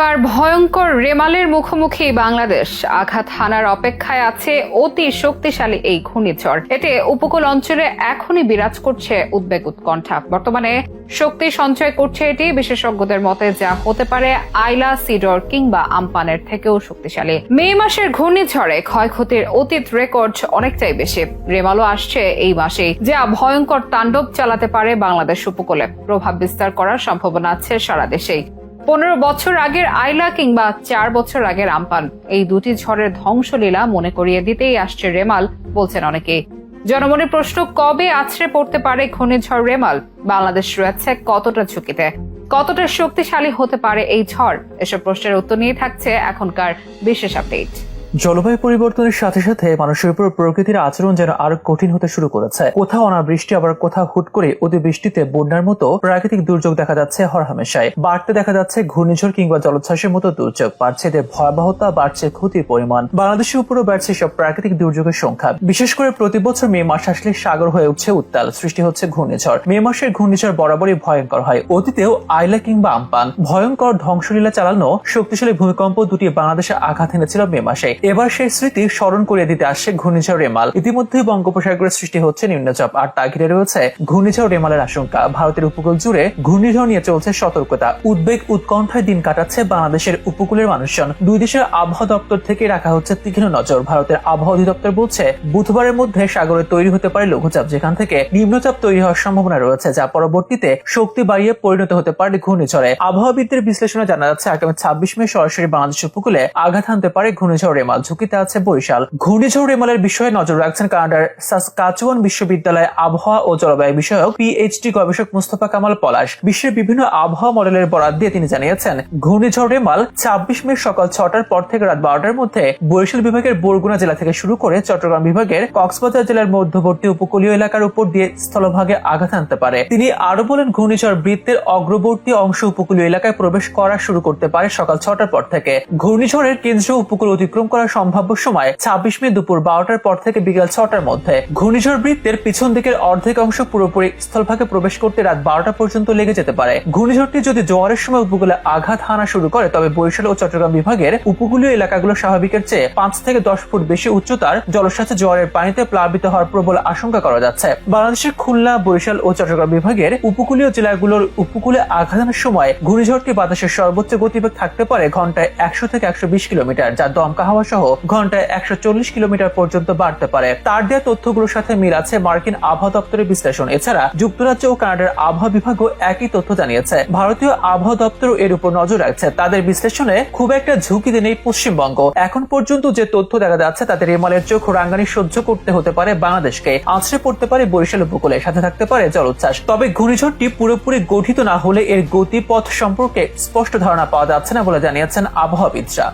এবার ভয়ঙ্কর রেমালের মুখোমুখি বাংলাদেশ। আঘাত হানার অপেক্ষায় আছে অতি শক্তিশালী এই ঘূর্ণিঝড়। এতে উপকূল অঞ্চলে এখনই বিরাজ করছে উদ্বেগ উৎকণ্ঠা। বর্তমানে শক্তি সঞ্চয় করছে এটি। বিশেষজ্ঞদের মতে যা হতে পারে আইলা, সিডর কিংবা আমপানের থেকেও শক্তিশালী। মে মাসের ঘূর্ণিঝড়ে ক্ষয়ক্ষতির অতীত রেকর্ড অনেকটাই বেশি। রেমালও আসছে এই মাসেই, যা ভয়ঙ্কর তাণ্ডব চালাতে পারে বাংলাদেশ উপকূলে। প্রভাব বিস্তার করার সম্ভাবনা আছে সারা দেশেই। পনেরো বছর আগের আইলা কিংবা চার বছর আগের আমপান এই দুটি ঝড়ের ধ্বংসলীলা মনে করিয়ে দিতেই আসছে রেমাল, বলছেন অনেকে। জনমনের প্রশ্ন, কবে আছড়ে পড়তে পারে ঘূর্ণিঝড় রেমাল? বাংলাদেশ রয়েছে কতটা ঝুঁকিতে? কতটা শক্তিশালী হতে পারে এই ঝড়? এসব প্রশ্নের উত্তর নিয়ে থাকছে এখনকার বিশেষ আপডেট। জলবায়ু পরিবর্তনের সাথে সাথে মানুষের উপর প্রকৃতির আচরণ যেন আরও কঠিন হতে শুরু করেছে। কোথাও অনাবৃষ্টি, আবার কোথাও হুট করে অতিবৃষ্টিতে বন্যার মতো প্রাকৃতিক দুর্যোগ দেখা যাচ্ছে হরহামেশায় বাড়তে দেখা যাচ্ছে ঘূর্ণিঝড় কিংবা জলোচ্ছ্বাসের মতো দুর্যোগ। বাড়ছে এদের ভয়াবহতা, বাড়ছে ক্ষতির পরিমাণ। বাংলাদেশের উপরও বাড়ছে সব প্রাকৃতিক দুর্যোগের সংখ্যা। বিশেষ করে প্রতি বছর মে মাস আসলে সাগর হয়ে উঠছে উত্তাল, সৃষ্টি হচ্ছে ঘূর্ণিঝড়। মে মাসের ঘূর্ণিঝড় বরাবরই ভয়ঙ্কর হয়। অতীতেও আইলা কিংবা আমপান ভয়ঙ্কর ধ্বংসলীলা চালানো শক্তিশালী ভূমিকম্প দুটি বাংলাদেশে আঘাত এনেছিল মে মাসে। এবার সেই স্মৃতি স্মরণ করে দিতে আসছে ঘূর্ণিঝড় রেমাল। ইতিমধ্যে বঙ্গোপসাগরের সৃষ্টি হচ্ছে নিম্নচাপ, আর তা ঘিরে রয়েছে ঘূর্ণিঝড় রেমালের আশঙ্কা। ভারতের উপকূল জুড়ে ঘূর্ণিঝড় নিয়ে চলছে সতর্কতা। উদ্বেগ উৎকণ্ঠায় দিন কাটাচ্ছে বাংলাদেশের উপকূলের মানুষজন। দুই দেশের আবহাওয়া দপ্তর থেকে রাখা হচ্ছে তীক্ষ্ণ নজর। ভারতের আবহাওয়া অধিদপ্তর বলছে, বুধবারের মধ্যে সাগরে তৈরি হতে পারে লঘুচাপ, যেখান থেকে নিম্নচাপ তৈরি হওয়ার সম্ভাবনা রয়েছে, যা পরবর্তীতে শক্তি বাড়িয়ে পরিণত হতে পারে ঘূর্ণিঝড়ে। আবহাওয়াবিদদের বিশ্লেষণে জানা যাচ্ছে, আগামী ছাব্বিশ মে সরাসরি বাংলাদেশ উপকূলে আঘাত হানতে পারে ঘূর্ণিঝড় রেমাল। ঝুঁকিতে আছে বরিশাল। ঘূর্ণিঝড় রেমালের বিষয়ে নজর রাখছেন কানাডার সাসকাচুয়ান বিশ্ববিদ্যালয়ে আবহাওয়া ও জলবায়ু বিষয়ক পিএইচডি গবেষক মুস্তফা কামাল পলাশ। বিশ্বের বিভিন্ন আবহাওয়া মডেলের বরাদ দিয়ে তিনি জানিয়েছেন, ঘূর্ণিঝড় রেমাল ছাব্বিশ মে সকাল ছটার পর থেকে রাত বারোটার মধ্যে বরিশাল বিভাগের বরগুনা জেলা থেকে শুরু করে চট্টগ্রাম বিভাগের কক্সবাজার জেলার মধ্যবর্তী উপকূলীয় এলাকার উপর দিয়ে স্থলভাগে আঘাত আনতে পারে। তিনি আরও বলেন, ঘূর্ণিঝড় বৃত্তের অগ্রবর্তী অংশ উপকূলীয় এলাকায় প্রবেশ করা শুরু করতে পারে সকাল ছটার পর থেকে। ঘূর্ণিঝড়ের কেন্দ্রীয় উপকূল অতিক্রম করার সম্ভাব্য সময় ছাব্বিশ মে দুপুর বারোটার পর থেকে বিকাল ছটার মধ্যে। ঘূর্ণিঝড় বৃত্তের পিছন দিকের অর্ধেক অংশ পুরোপুরি স্থলভাগে প্রবেশ করতে রাত বারোটা পর্যন্ত লেগে যেতে পারে। ঘূর্ণিঝড়টি যদি জোয়ারের সময় উপকূলে আঘাত হানা শুরু করে, তবে বরিশাল ও চট্টগ্রাম বিভাগের উপকূলীয় এলাকাগুলো স্বাভাবিকের চেয়ে পাঁচ থেকে দশ ফুট বেশি উচ্চতার জলসাথে জোয়ারের পানিতে প্লাবিত হওয়ার প্রবল আশঙ্কা করা যাচ্ছে। বাংলাদেশের খুলনা, বরিশাল ও চট্টগ্রাম বিভাগের উপকূলীয় জেলাগুলোর উপকূলে আঘাতের সময় ঘূর্ণিঝড়টি বাতাসের সর্বোচ্চ গতিবেগ থাকতে পারে ঘন্টায় একশো থেকে একশো বিশ কিলোমিটার, যা দমকা হাওয়া সহ ঘন্টায় একশো চল্লিশ কিলোমিটার পর্যন্ত বাড়তে পারে। তার দেওয়া তথ্যগুলোর সাথে মিল আছে মার্কিন আবহাওয়া দপ্তরের বিশ্লেষণ। এছাড়া যুক্তরাজ্য ও কানাডার আবহাওয়া বিভাগও একই তথ্য জানিয়েছে। ভারতীয় আবহাওয়া দপ্তরও এর উপর নজর রাখছে। তাদের বিশ্লেষণে খুব একটা ঝুঁকিতে নেই পশ্চিমবঙ্গ। এখন পর্যন্ত যে তথ্য দেখা যাচ্ছে, তাতে রেমালের চোখ রাঙ্গানি সহ্য করতে হতে পারে বাংলাদেশকে। আছড়ে পড়তে পারে বরিশাল উপকূলে। সাথে থাকতে পারে জলোচ্ছ্বাস। তবে ঘূর্ণিঝড়টি পুরোপুরি গঠিত না হলে এর গতিপথ সম্পর্কে স্পষ্ট ধারণা পাওয়া যাচ্ছে না বলে জানিয়েছেন আবহাওয়াবিদরা।